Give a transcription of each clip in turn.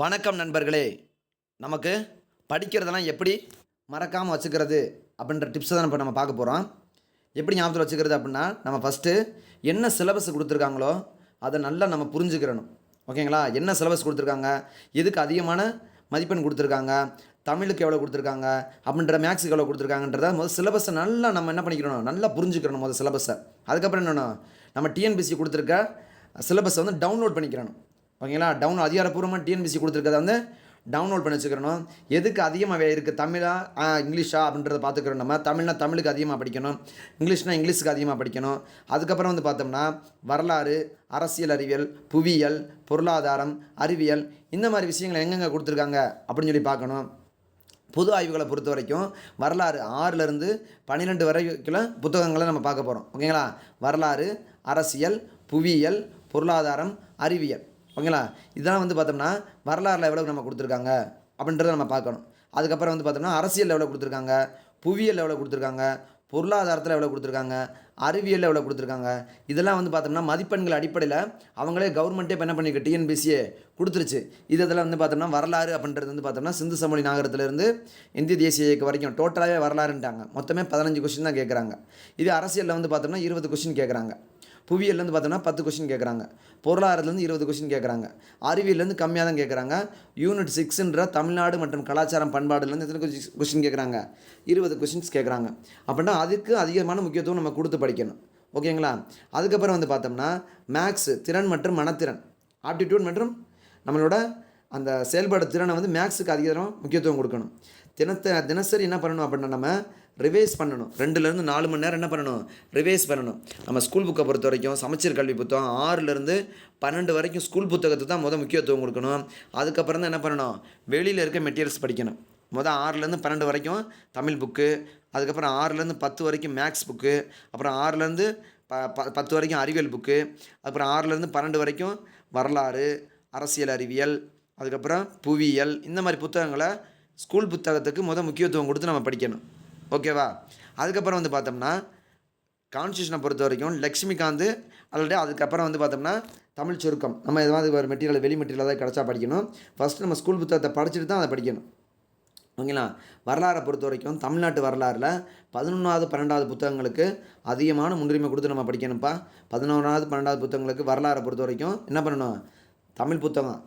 வணக்கம் நண்பர்களே. நமக்கு படிக்கிறதெல்லாம் எப்படி மறக்காமல் வச்சுக்கிறது அப்படின்ற டிப்ஸை தான் இப்போ நம்ம பார்க்க போகிறோம் எப்படி ஞாபகத்தில் வச்சுக்கிறது அப்படின்னா நம்ம ஃபஸ்ட்டு என்ன சிலபஸ் கொடுத்துருக்காங்களோ அதை நல்லா நம்ம புரிஞ்சுக்கிறணும். ஓகேங்களா என்ன சிலபஸ் கொடுத்துருக்காங்க? எதுக்கு அதிகமான மதிப்பெண் கொடுத்துருக்காங்க? தமிழுக்கு எவ்வளோ கொடுத்துருக்காங்க? அப்படின்ற மேக்ஸுக்கு எவ்வளோ கொடுத்துருக்காங்கன்றத முதல் சிலபஸை நல்லா நம்ம என்ன பண்ணிக்கிறணும் நல்லா புரிஞ்சுக்கிறணும் முதல் சிலபஸை அதுக்கப்புறம் என்னென்னா நம்ம டிஎன்பிசி கொடுத்துருக்க சிலபஸை வந்து டவுன்லோட் பண்ணிக்கிறணும். ஓகேங்களா? டவுன் அதிகாரப்பூர்வமாக டிஎன்பிசி கொடுத்துருக்கத வந்து டவுன்லோட் பண்ணி வச்சுக்கிறணும் எதுக்கு அதிகமாக இருக்குது தமிழா? இங்கிலீஷா? அப்படின்றத பார்த்துக்கிறோம் நம்ம. தமிழ்னா தமிழுக்கு அதிகமாக படிக்கணும். இங்கிலீஷ்னா இங்கிலீஷுக்கு அதிகமாக படிக்கணும். அதுக்கப்புறம் வந்து பார்த்தோம்னா வரலாறு அரசியல் அறிவியல் புவியியல் பொருளாதாரம் அறிவியல் இந்த மாதிரி விஷயங்களை எங்கெங்கே கொடுத்துருக்காங்க? அப்படின்னு சொல்லி பார்க்கணும். பொது ஆய்வுகளை பொறுத்த வரைக்கும் வரலாறு ஆறுலேருந்து பன்னிரெண்டு வரைக்கும் புத்தகங்களை நம்ம பார்க்க போகிறோம் ஓகேங்களா? வரலாறு அரசியல் புவியியல் பொருளாதாரம் அறிவியல். ஓகேங்களா? இதெல்லாம் வந்து பார்த்தோம்னா வரலாறில் எவ்வளோ நம்ம கொடுத்துருக்காங்க அப்படின்றத நம்ம பார்க்கணும். அதுக்கப்புறம் வந்து பார்த்தோம்னா அரசியல் எவ்வளோ கொடுத்துருக்காங்க புவியியல் எவ்வளோ கொடுத்துருக்காங்க பொருளாதாரத்தில் எவ்வளோ கொடுத்துருக்காங்க அறிவியலில் எவ்வளோ கொடுத்துருக்காங்க இதெல்லாம் வந்து பார்த்தோம்னா மதிப்பெண்கள் அடிப்படையில் அவங்களே கவர்மெண்ட்டே இப்போ என்ன பண்ணிக்க டிஎன்பிசியே கொடுத்துருச்சு. இது இதெல்லாம் வந்து பார்த்தோம்னா வரலாறு அப்படின்றது வந்து பார்த்தோம்னா சிந்து சமொழி நாகரத்துலேருந்து இந்திய தேசிய இயக்கம் வரைக்கும் டோட்டலாகவே வரலாறுன்ட்டாங்க. மொத்தமே பதினஞ்சு கொஸ்டின் தான் கேட்குறாங்க இது அரசியலில் வந்து பார்த்தோம்னா இருபது கொஸ்டின் கேட்குறாங்க புவியியல்லேருந்து பார்த்தோம்னா பத்து கொஷின் கேட்குறாங்க. பொருளாதாரத்துலேருந்து இருபது கொஷின் கேட்குறாங்க. அறிவியல்லேருந்து கம்மியாக தான் கேட்குறாங்க. யூனிட் சிக்ஸுன்ற தமிழ்நாடு மற்றும் கலாச்சாரம் பண்பாடுலேருந்து எத்தனை கொஷின் கேட்குறாங்க? இருபது கொஷின்ஸ் கேட்குறாங்க. அப்படின்னா அதுக்கு அதிகமான முக்கியத்துவம் நம்ம கொடுத்து படிக்கணும். ஓகேங்களா? அதுக்கப்புறம் வந்து பார்த்தோம்னா மேக்ஸு திறன் மற்றும் மனத்திறன். ஆப்டிடியூட் மற்றும் நம்மளோட அந்த செயல்பாடு திறனை வந்து மேக்ஸுக்கு அதிகம் முக்கியத்துவம் கொடுக்கணும். தினத்தை தினசரி என்ன பண்ணணும் அப்படின்னா நம்ம ரிவைஸ் பண்ணணும். ரெண்டுலேருந்து நாலு மணி நேரம் என்ன பண்ணணும்? ரிவைஸ் பண்ணணும். நம்ம ஸ்கூல் புக்கை பொறுத்த வரைக்கும் சமச்சீர் கல்வி புத்தகம் ஆறுலேருந்து பன்னெண்டு வரைக்கும் ஸ்கூல் புத்தகத்தை தான் முதல் முக்கியத்துவம் கொடுக்கணும். அதுக்கப்புறம் தான் என்ன பண்ணணும்? வெளியில் இருக்க மெட்டீரியல்ஸ் படிக்கணும். மொதல் ஆறுலேருந்து பன்னெண்டு வரைக்கும் தமிழ் புக்கு அதுக்கப்புறம் ஆறுலேருந்து பத்து வரைக்கும் மேக்ஸ் புக்கு அப்புறம் ஆறுலேருந்து ப ப பத்து வரைக்கும் அறிவியல் புக்கு அப்புறம் ஆறுலேருந்து பன்னெண்டு வரைக்கும் வரலாறு அரசியல் அறிவியல் அதுக்கப்புறம் புவியியல் இந்த மாதிரி புத்தகங்களை ஸ்கூல் புத்தகத்துக்கு முத முக்கியத்துவம் கொடுத்து நம்ம படிக்கணும். ஓகேவா? அதுக்கப்புறம் வந்து பார்த்தோம்னா கான்ஸ்டியூஷனை பொறுத்த வரைக்கும் லக்ஷ்மிகாந்த் ஆல்ரெடி அதுக்கப்புறம் வந்து பார்த்தோம்னா தமிழ் சுருக்கம். நம்ம எதாவது ஒரு மெட்டீரியல் வெளி மெட்டீரியல் தான் கிடச்சா படிக்கணும். ஃபஸ்ட்டு நம்ம ஸ்கூல் புத்தகத்தை படிச்சுட்டு தான் அதை படிக்கணும். ஓகேங்களா? வரலாறை பொறுத்த வரைக்கும் தமிழ்நாட்டு வரலாறில் பதினொன்றாவது பன்னெண்டாவது புத்தகங்களுக்கு அதிகமான முன்னுரிமை கொடுத்து நம்ம படிக்கணும்ப்பா. பதினொன்றாவது பன்னெண்டாவது புத்தகங்களுக்கு வரலாறை பொறுத்த வரைக்கும் என்ன பண்ணணும்? தமிழ் புத்தகம்.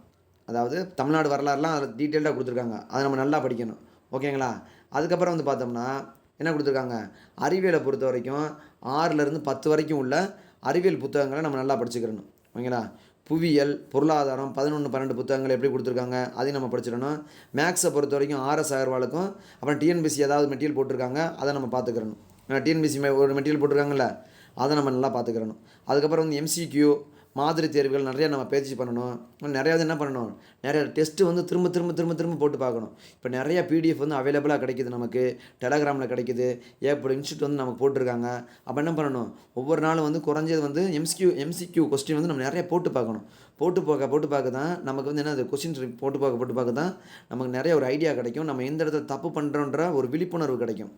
அதாவது தமிழ்நாடு வரலாறுலாம் அதில் டீட்டெயில்டாக கொடுத்துருக்காங்க. அதை நம்ம நல்லா படிக்கணும். ஓகேங்களா? அதுக்கப்புறம் வந்து பார்த்தோம்னா என்ன கொடுத்துருக்காங்க? அறிவியலை பொறுத்த வரைக்கும் ஆறுலேருந்து பத்து வரைக்கும் உள்ள அறிவியல் புத்தகங்களை நம்ம நல்லா படிச்சுக்கிறணும். ஓகேங்களா? புவியியல் பொருளாதாரம் பதினொன்று பன்னெண்டு புத்தகங்கள் எப்படி கொடுத்துருக்காங்க? அதையும் நம்ம படிச்சிடணும். மேக்ஸை பொறுத்த வரைக்கும் ஆர்எஸ் அகர்வாலுக்கும் அப்புறம் டிஎன்பிசி ஏதாவது மெட்டீரியல் போட்டிருக்காங்க அதை நம்ம பார்த்துக்கிறணும். ஏன்னா டிஎன்பிசி ஒரு மெட்டீரியல் போட்டிருக்காங்கல்ல அதை நம்ம நல்லா பார்த்துக்கிறணும். அதுக்கப்புறம் வந்து எம்சிக்யூ மாதிரி தேர்வுகள் நிறையா நம்ம பயிற்சி பண்ணணும். நிறையா என்ன பண்ணணும்? நிறைய டெஸ்ட்டு வந்து திரும்ப திரும்ப திரும்ப திரும்ப போட்டு பார்க்கணும். இப்போ நிறையா பிடிஎஃப் வந்து அவைலபிளாக கிடைக்குது நமக்கு. டெலகிராமில் கிடைக்குது. ஏற்படும் இன்ஸ்டியூட் வந்து நமக்கு போட்டிருக்காங்க. அப்போ என்ன பண்ணணும்? ஒவ்வொரு நாளும் வந்து குறைஞ்சது வந்து எம்சிக்யூ எம்சிக்யூ கொஸ்டின் வந்து நம்ம நிறைய போட்டு பார்க்கணும். போட்டு பார்க்க போட்டு பார்க்க தான் நமக்கு வந்து என்ன அது கொஸ்டின் போட்டு பார்க்க போட்டு பார்க்க தான் நமக்கு நிறைய ஒரு ஐடியா கிடைக்கும். நம்ம எந்த இடத்துல தப்பு பண்ணுறோன்ற ஒரு விழிப்புணர்வு கிடைக்கும்.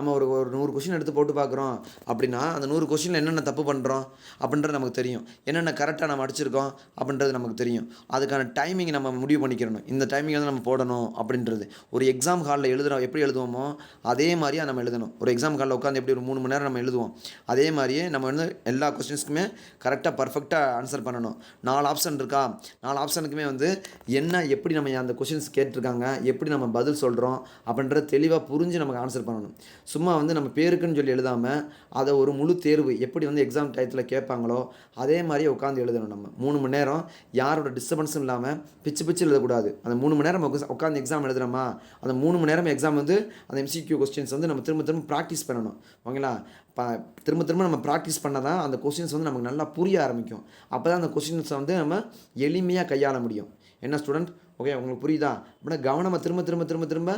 நம்ம ஒரு ஒரு நூறு கொஷின் எடுத்து போட்டு பார்க்குறோம் அப்படின்னா அந்த நூறு கொஷினில் என்னென்ன தப்பு பண்ணுறோம் அப்படின்றது நமக்கு தெரியும். என்னென்ன கரெக்டாக நம்ம அடிச்சிருக்கோம் அப்படின்றது நமக்கு தெரியும். அதுக்கான டைமிங் நம்ம முடிவு பண்ணிக்கிறணும். இந்த டைமிங் வந்து நம்ம போடணும் அப்படின்றது. ஒரு எக்ஸாம் ஹாலில் எழுதுகிறோம் எப்படி எழுதுவோமோ அதே மாதிரியே நம்ம எழுதணும். ஒரு எக்ஸாம் ஹாலில் உட்காந்து எப்படி ஒரு மூணு மணி நேரம் நம்ம எழுதுவோம் அதே மாதிரியே நம்ம வந்து எல்லா கொஸ்டின்ஸ்க்குமே கரெக்டாக பர்ஃபெக்டாக ஆன்சர் பண்ணணும். நாலு ஆப்ஷன் இருக்கா? நாலு ஆப்ஷனுக்குமே வந்து என்ன எப்படி நம்ம அந்த கொஷின்ஸ் கேட்டிருக்காங்க எப்படி நம்ம பதில் சொல்கிறோம் அப்படின்றத தெளிவாக புரிஞ்சு நமக்கு ஆன்சர் பண்ணணும். சும்மா வந்து நம்ம பேருக்குன்னு சொல்லி எழுதாமல் அதை ஒரு முழு தேர்வு எப்படி வந்து எக்ஸாம் டயத்தில் கேட்பாங்களோ அதே மாதிரியே உட்காந்து எழுதணும் நம்ம. மூணு மணி நேரம் யாரோட டிஸ்டர்பன்ஸும் இல்லாமல் பிச்சு பிச்சு எழுதக்கூடாது. அந்த மூணு மணி நேரம் உட்காந்து எக்ஸாம் எழுதுறோமா? அந்த மூணு மணி நேரம் எக்ஸாம் வந்து அந்த எம்சிக்யூ கொஸ்டின்ஸ் வந்து நம்ம திரும்ப திரும்ப ப்ராக்டிஸ் பண்ணணும். ஓகேங்களா? ப திரும்ப திரும்ப நம்ம ப்ராக்டிஸ் பண்ணால் தான் அந்த கொஸ்டின்ஸ் வந்து நமக்கு நல்லா புரிய ஆரம்பிக்கும். அப்போ தான் அந்த கொஸ்டின்ஸை வந்து நம்ம எளிமையாக கையாள முடியும். என்ன ஸ்டூடெண்ட் ஓகே உங்களுக்கு புரியுதா? அப்படின்னா கவனமாக திரும்ப திரும்ப திரும்ப திரும்ப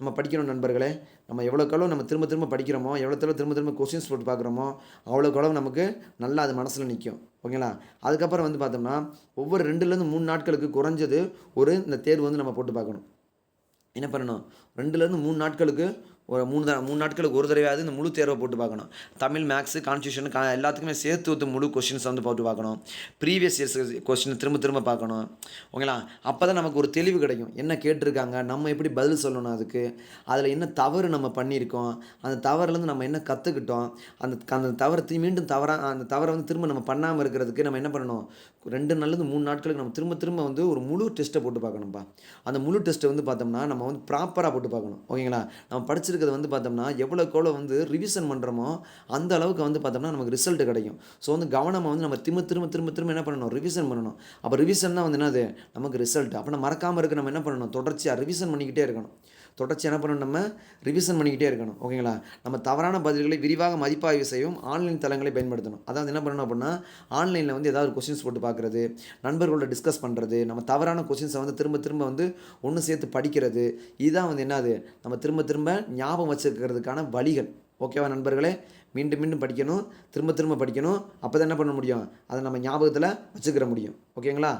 நம்ம படிக்கணும் நண்பர்களே நம்ம எவ்வளோக்களவு நம்ம திரும்ப திரும்ப படிக்கிறோமோ எவ்வளோ திரும்ப திரும்ப கொஸ்டின்ஸ் போட்டு பார்க்குறோமோ அவ்வளோக்களவு நமக்கு நல்லா அது மனசில் நிற்கும் ஓகேங்களா? அதுக்கப்புறம் வந்து பார்த்தோம்னா ஒவ்வொரு ரெண்டுலேருந்து மூணு நாட்களுக்கு குறைஞ்சது ஒரு இந்த தேர்வு வந்து நம்ம போட்டு பார்க்கணும். என்ன பண்ணணும்? ரெண்டுலேருந்து மூணு நாட்களுக்கு ஒரு மூணு த மூணு நாட்களுக்கு ஒரு தடவையாவது இந்த முழு தேர்வை போட்டு பார்க்கணும். தமிழ் மேக்ஸு கான்ஸ்டியூஷன் கா எல்லாத்துக்குமே சேர்த்து ஒத்து முழு கொஷின்ஸ் வந்து போட்டு பார்க்கணும். ப்ரீவியஸ் இயர்ஸ் கொஷின் திரும்ப திரும்ப பார்க்கணும். ஓகேங்களா அப்போ தான் நமக்கு ஒரு தெளிவு கிடைக்கும். என்ன கேட்டிருக்காங்க? நம்ம எப்படி பதில் சொல்லணும் அதுக்கு? அதில் என்ன தவறு நம்ம பண்ணியிருக்கோம்? அந்த தவறுலேருந்து நம்ம என்ன கற்றுக்கிட்டோம் அந்த அந்த தவறை மீண்டும் தவறாக அந்த தவறை வந்து திரும்ப நம்ம பண்ணாமல் இருக்கிறதுக்கு நம்ம என்ன பண்ணணும்? ரெண்டு நாள்லேருந்து மூணு நாட்களுக்கு நம்ம திரும்ப திரும்ப வந்து ஒரு முழு டெஸ்ட்டை போட்டு பார்க்கணும்ப்பா அந்த முழு டெஸ்ட்டை வந்து பார்த்தோம்னா நம்ம வந்து ப்ராப்பராக போட்டு பார்க்கணும். ஓகேங்களா நம்ம படிச்சிருக்கிறது வந்து பார்த்தோம்னா எவ்வளோக்கு எவ்வளோ வந்து ரிவிஷன் பண்ணுறோமோ அந்த அளவுக்கு வந்து பார்த்தோம்னா நமக்கு ரிசல்ட் கிடைக்கும். ஸோ வந்து கவனமாக வந்து நம்ம திரும்ப திரும்ப திரும்ப திரும்ப என்ன பண்ணணும்? ரிவிஷன் பண்ணணும். அப்போ ரிவிஷன் தான் வந்து என்னது? நமக்கு ரிசல்ட் அப்போ நம்ம மறக்காமல் இருக்க நம்ம என்ன பண்ணணும்? தொடர்ச்சியாக ரிவிஷன் பண்ணிக்கிட்டே இருக்கணும். தொடர்ச்சி என்ன பண்ணணும் நம்ம? ரிவிஷன் பண்ணிக்கிட்டே இருக்கணும். ஓகேங்களா நம்ம தவறான பதில்களை விரிவாக மதிப்பாய்வு செய்யும் ஆன்லைன் தளங்களை பயன்படுத்தணும். அதாவது என்ன பண்ணணும் அப்படின்னா ஆன்லைனில் வந்து ஏதாவது கொஸ்டின்ஸ் போட்டு பார்க்குறது நண்பர்களோட டிஸ்கஸ் பண்ணுறது நம்ம தவறான கொஷின்ஸை வந்து திரும்ப திரும்ப வந்து ஒன்று சேர்த்து படிக்கிறது இதுதான் வந்து என்னது? நம்ம திரும்ப திரும்ப ஞாபகம் வச்சுக்கிறதுக்கான வழிகள். ஓகேவா நண்பர்களே? மீண்டும் மீண்டும் படிக்கணும். திரும்ப திரும்ப படிக்கணும். அப்போ தான் என்ன பண்ண முடியும்? அதை நம்ம ஞாபகத்தில் வச்சுக்கிற முடியும். ஓகேங்களா